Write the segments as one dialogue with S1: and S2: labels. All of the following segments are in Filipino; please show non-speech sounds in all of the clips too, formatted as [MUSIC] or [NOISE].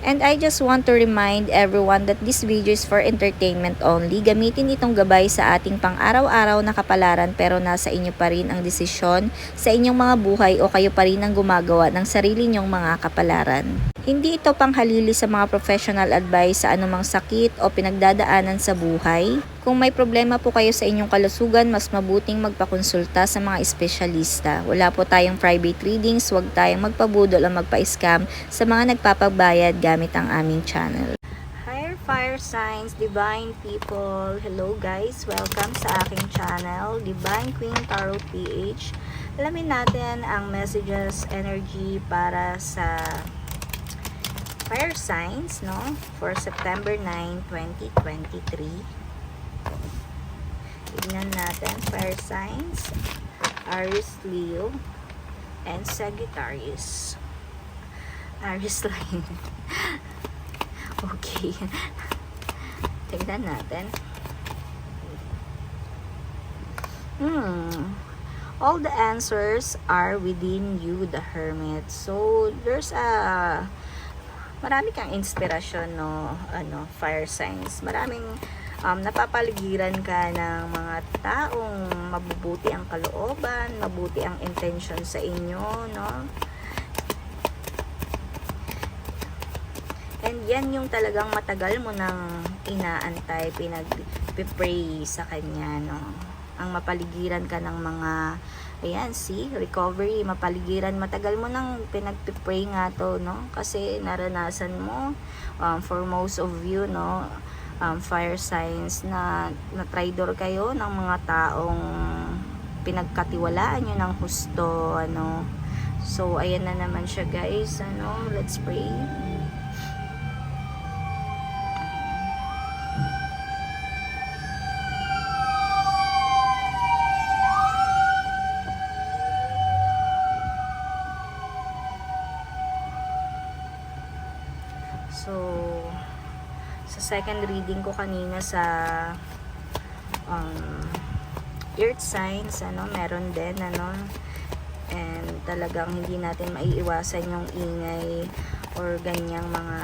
S1: And I just want to remind everyone that this video is for entertainment only. Gamitin itong gabay sa ating pang-araw-araw na kapalaran pero nasa inyo pa rin ang desisyon sa inyong mga buhay o kayo pa rin ang gumagawa ng sarili nyong mga kapalaran. Hindi ito panghalili sa mga professional advice sa anumang sakit o pinagdadaanan sa buhay. Kung may problema po kayo sa inyong kalusugan, mas mabuting magpakonsulta sa mga espesyalista. Wala po tayong private readings, huwag tayong magpabudol o magpa-scam sa mga nagpapagbayad gamit ang aming channel. Higher Fire Signs, Divine People. Hello guys, welcome sa aking channel, Divine Queen Tarot PH. Alamin natin ang messages, energy para sa fire signs, no? For September 9, 2023. Tignan natin, fire signs, Aries, Leo, and Sagittarius. Aries [LAUGHS] line. okay. Tignan natin. Hmm. All the answers are within you, the hermit. So, there's a marami kang inspirasyon no ano fire signs maraming um, napapaligiran ka ng mga taong mabubuti ang kalooban mabuti ang intention sa inyo no and yan yung talagang matagal mo nang inaantay pinag-pray sa kanya no ang mapaligiran ka ng mga Ayan, see, recovery, mapaligiran. Matagal mo nang pinagpipray nga to, no? Kasi naranasan mo, um, for most of you, no? Um, fire signs na na-traitor kayo ng mga taong pinagkatiwalaan nyo ng husto, ano? So, ayan na naman siya, guys. Ano, let's pray. So, sa second reading ko kanina sa um, earth signs, ano, meron din, ano, and talagang hindi natin maiiwasan yung ingay or ganyang mga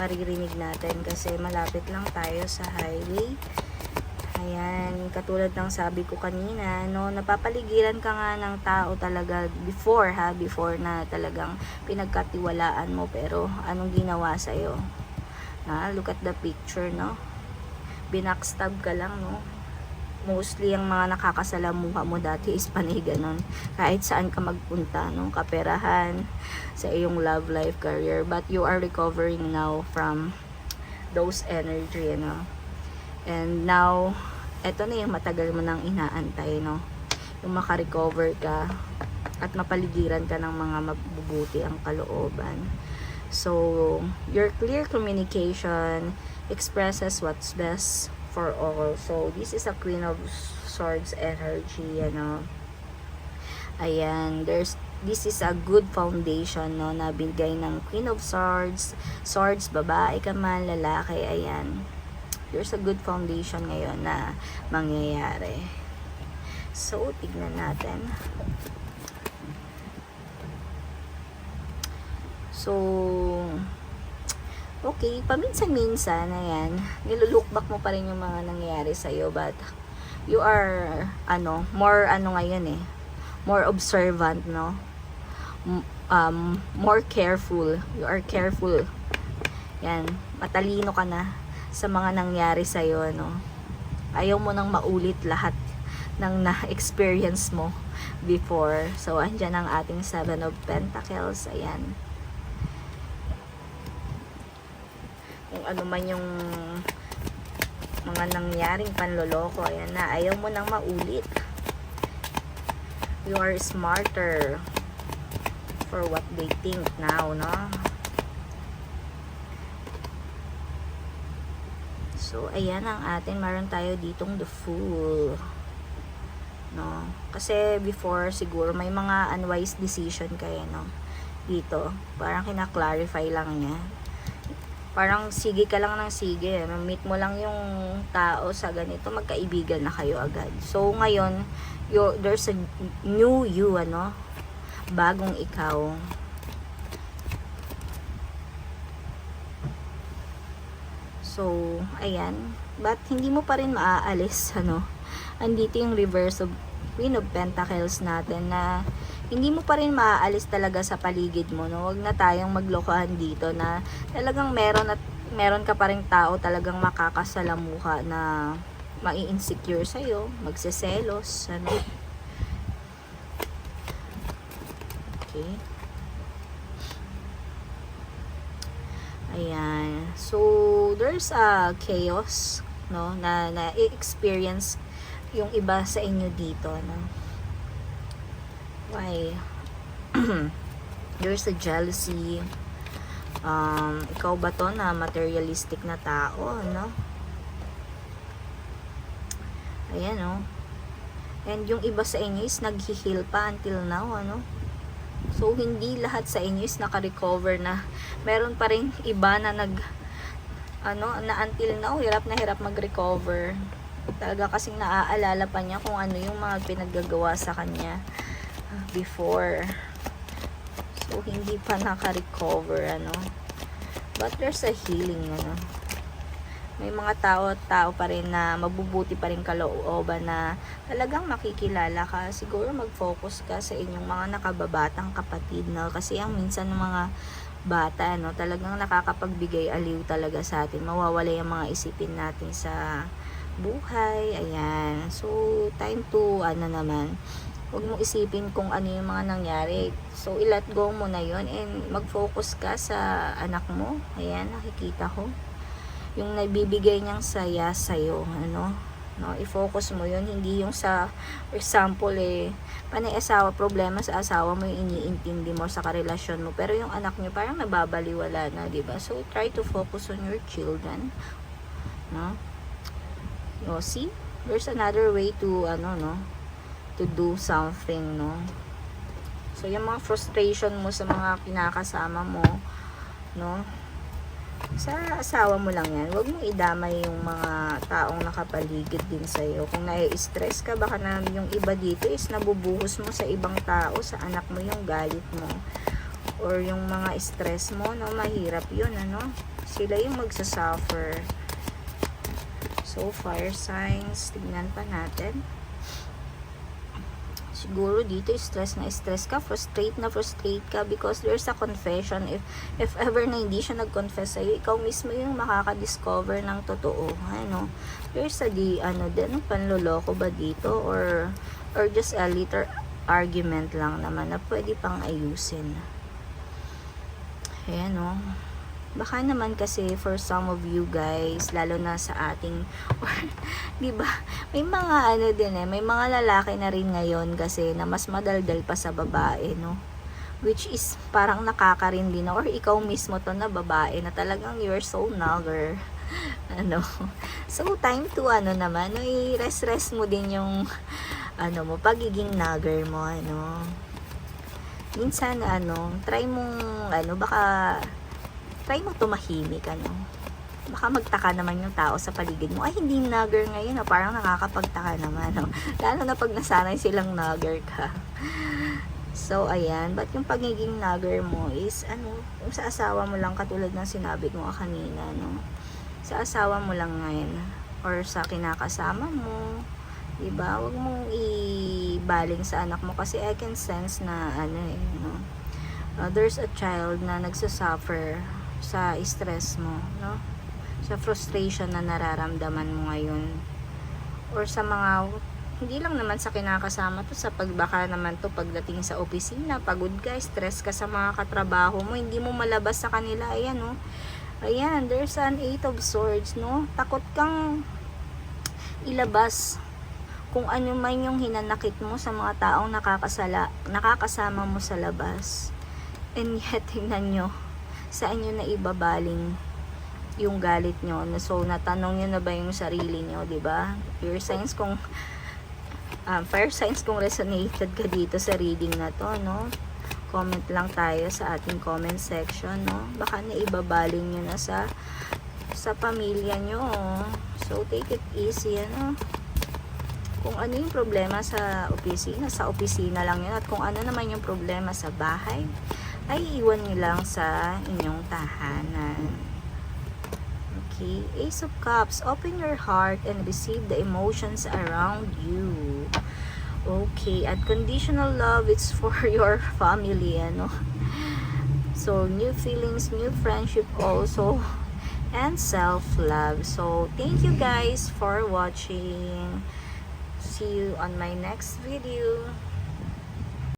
S1: maririnig natin kasi malapit lang tayo sa highway. Ayan, katulad ng sabi ko kanina, no, napapaligiran ka nga ng tao talaga before ha, before na talagang pinagkatiwalaan mo pero anong ginawa sa Na, look at the picture, no? Binackstab ka lang, no? Mostly ang mga nakakasalamuha mo dati is panay ganun. Kahit saan ka magpunta, no? Kaperahan, sa iyong love life career. But you are recovering now from those energy, no? And now, eto na yung matagal mo nang inaantay, no? Yung makarecover ka at mapaligiran ka ng mga mabubuti ang kalooban. So, your clear communication expresses what's best for all. So, this is a Queen of Swords energy, ano. Ayan, there's this is a good foundation no na bigay ng Queen of Swords, Swords babae ka man, lalaki, ayan there's a good foundation ngayon na mangyayari. So, tignan natin. So, okay, paminsan-minsan, ayan, nilolook back mo pa rin yung mga nangyayari sa'yo, but you are, ano, more, ano ngayon eh, more observant, no? Um, more careful. You are careful. Yan, matalino ka na sa mga nangyari sa iyo no ayaw mo nang maulit lahat ng na-experience mo before so andyan ang ating seven of pentacles ayan kung ano man yung mga nangyaring panloloko ayan na ayaw mo nang maulit you are smarter for what they think now no So, ayan ang atin. Meron tayo ditong the fool. No? Kasi before, siguro, may mga unwise decision kayo, no? Dito. Parang kina-clarify lang niya. Parang sige ka lang ng sige. Meet mo lang yung tao sa ganito, magkaibigan na kayo agad. So, ngayon, you, there's a new you, ano? Bagong ikaw. So, ayan. But hindi mo pa rin maaalis, ano? Andito yung reverse of Queen of Pentacles natin na hindi mo pa rin maaalis talaga sa paligid mo, no? Huwag na tayong maglokohan dito na talagang meron at meron ka pa rin tao talagang makakasalamuha na mai-insecure sa'yo, magseselos, ano? Okay. Ayan. So, there's a chaos, no, na na-experience yung iba sa inyo dito, no. Why? [CLEARS THROAT] there's a jealousy. Um, ikaw ba to na materialistic na tao, no? Ayan, no. And yung iba sa inyo is nag-heal pa until now, ano? So, hindi lahat sa inyo is naka-recover na. Meron pa rin iba na nag, ano, na until now, hirap na hirap mag-recover. Talaga kasing naaalala pa niya kung ano yung mga pinaggagawa sa kanya before. So, hindi pa naka-recover, ano. But there's a healing, ano. May mga tao tao pa rin na mabubuti pa rin kalooban na talagang makikilala ka. Siguro mag-focus ka sa inyong mga nakababatang kapatid, no? Kasi ang minsan ng mga bata, no, talagang nakakapagbigay aliw talaga sa atin. Mawawala yung mga isipin natin sa buhay. Ayan. So, time to, ano naman, huwag mong isipin kung ano yung mga nangyari. So, i-let go mo na yun and mag-focus ka sa anak mo. Ayan, nakikita ko. Yung nabibigay niyang saya sa'yo, ano, no, i-focus mo yun, hindi yung sa, for example, eh, panay asawa, problema sa asawa mo yung iniintindi mo sa karelasyon mo, pero yung anak niyo parang nababaliwala na, di ba? So, try to focus on your children, no? No, see? There's another way to, ano, no? To do something, no? So, yung mga frustration mo sa mga kinakasama mo, no? Sa asawa mo lang yan. Huwag mong idamay yung mga taong nakapaligid din sa'yo. Kung nai-stress ka, baka na yung iba dito is nabubuhos mo sa ibang tao, sa anak mo yung galit mo. Or yung mga stress mo, no? Mahirap yun, ano? Sila yung magsasuffer. So, fire signs, tignan pa natin. Siguro dito, stress na stress ka, frustrate na frustrate ka because there's a confession. If, if ever na hindi siya nag-confess sa'yo, ikaw mismo yung makaka-discover ng totoo. Ano? There's a di, ano din, panloloko ba dito? Or, or just a little argument lang naman na pwede pang ayusin. Ayan, no? Baka naman kasi for some of you guys, lalo na sa ating, [LAUGHS] di ba, may mga ano din eh, may mga lalaki na rin ngayon kasi na mas madaldal pa sa babae, no? Which is parang nakakarin din, or ikaw mismo to na babae na talagang you're so nugger. [LAUGHS] ano, so time to ano naman, no, i-rest-rest mo din yung, [LAUGHS] ano mo, pagiging nugger mo, ano. Minsan, ano, try mong, ano, baka, try mo tumahimik, ano. Baka magtaka naman yung tao sa paligid mo. Ay, hindi nugger ngayon, no? parang nakakapagtaka naman. No? [LAUGHS] Lalo na pag nasanay silang nugger ka. So, ayan. But yung pagiging nugger mo is, ano, yung sa asawa mo lang, katulad ng sinabi ko kanina, no? Sa asawa mo lang ngayon. Or sa kinakasama mo. Diba? Huwag mong ibaling sa anak mo kasi I can sense na, ano eh, no? Uh, there's a child na nagsasuffer sa stress mo, no? Sa frustration na nararamdaman mo ngayon. Or sa mga, hindi lang naman sa kinakasama to, sa pagbaka naman to pagdating sa opisina, pagod ka, stress ka sa mga katrabaho mo, hindi mo malabas sa kanila, ayan, no? Ayan, there's an eight of swords, no? Takot kang ilabas kung ano man yung hinanakit mo sa mga taong nakakasala, nakakasama mo sa labas. And yet, tingnan nyo, saan nyo na ibabaling yung galit nyo. So, natanong nyo na ba yung sarili nyo, di ba? Your signs kung um, fire signs kung resonated ka dito sa reading na to, no? Comment lang tayo sa ating comment section, no? Baka naibabaling nyo na sa sa pamilya nyo. So, take it easy, ano? Kung ano yung problema sa opisina, sa opisina lang yun. At kung ano naman yung problema sa bahay, ay iwan nyo lang sa inyong tahanan. Okay, Ace of Cups, open your heart and receive the emotions around you. Okay, at conditional love, it's for [LAUGHS] your family, ano. So, new feelings, new friendship also, and self-love. So, thank you guys for watching. See you on my next video.